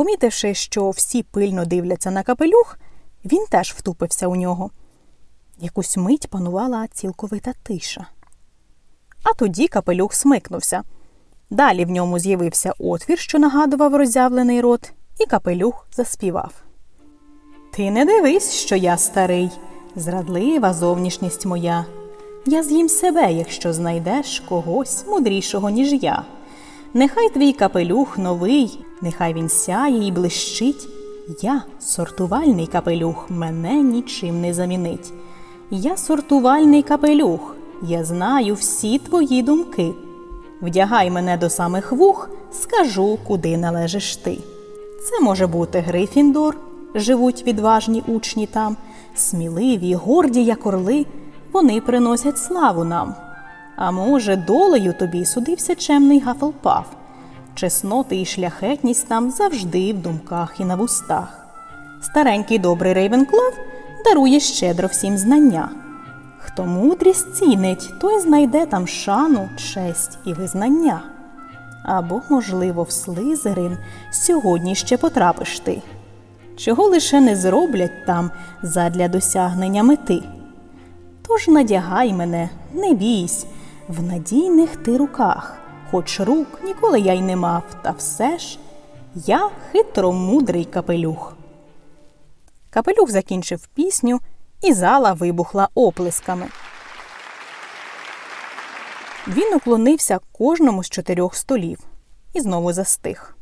Помітивши, що всі пильно дивляться на капелюх, він теж втупився у нього. Якусь мить панувала цілковита тиша. А тоді капелюх смикнувся. Далі в ньому з'явився отвір, що нагадував роззявлений рот, і капелюх заспівав. Ти не дивись, що я старий, зрадлива зовнішність моя. Я з'їм себе, якщо знайдеш когось мудрішого, ніж я. Нехай твій капелюх новий, нехай він сяє і блищить. Я сортувальний капелюх, мене нічим не замінить. Я сортувальний капелюх, я знаю всі твої думки. Вдягай мене до самих вух, скажу, куди належиш ти. Це може бути Грифіндор, живуть відважні учні там, сміливі, горді, як орли, вони приносять славу нам. А може, долею тобі судився чемний Гафлпаф. Чесноти і шляхетність там завжди в думках і на вустах. Старенький добрий Рейвенклов дарує щедро всім знання. Хто мудрість цінить, той знайде там шану, честь і визнання. Або, можливо, в слизерин сьогодні ще потрапиш ти. Чого лише не зроблять там задля досягнення мети. Тож надягай мене, не бійсь, в надійних ти руках, хоч рук ніколи я й не мав, та все ж я хитромудрий капелюх. Капелюх закінчив пісню, і зала вибухла оплесками. Він уклонився кожному з чотирьох столів і знову застиг.